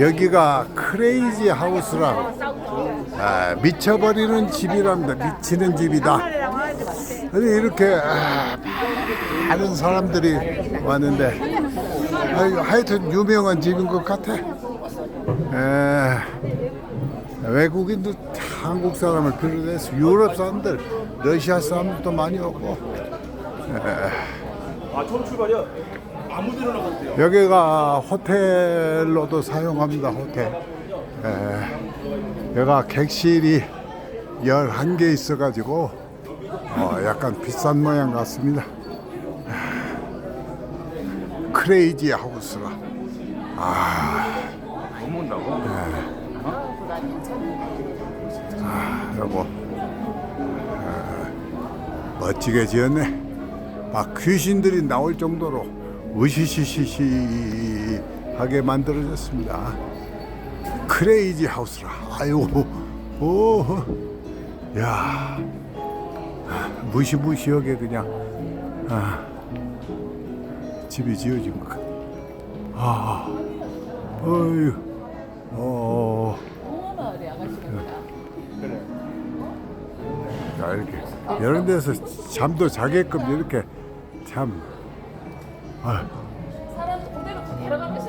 여기가 크레이지 하우스라고 아, 미쳐버리는 집이랍니다. 미치는 집이다. 이렇게 아, 많은 사람들이 왔는데 하여튼 유명한 집인 것 같아. 에, 외국인도 한국 사람을 비롯해서 유럽 사람들, 러시아 사람들도 많이 오고 아 처음 출발이야? 아무 데나 가도 돼요. 여기가 호텔로도 사용합니다. 호텔. 에, 여기가 객실이 11개 있어가지고 어, 약간 비싼 모양 같습니다. 크레이지 하우스라. 못 온다고? 여보 아, 멋지게 지었네 막 귀신들이 나올 정도로 으시시시시하게 만들어졌습니다. 크레이지 하우스라. 아유 오 야 무시무시하게 그냥 아, 집이 지어진 것 같아. 아 어휴 어 자, 이렇게 이런 데서 잠도 자게끔 이렇게 참 아. 사람 그대로 그 데려가면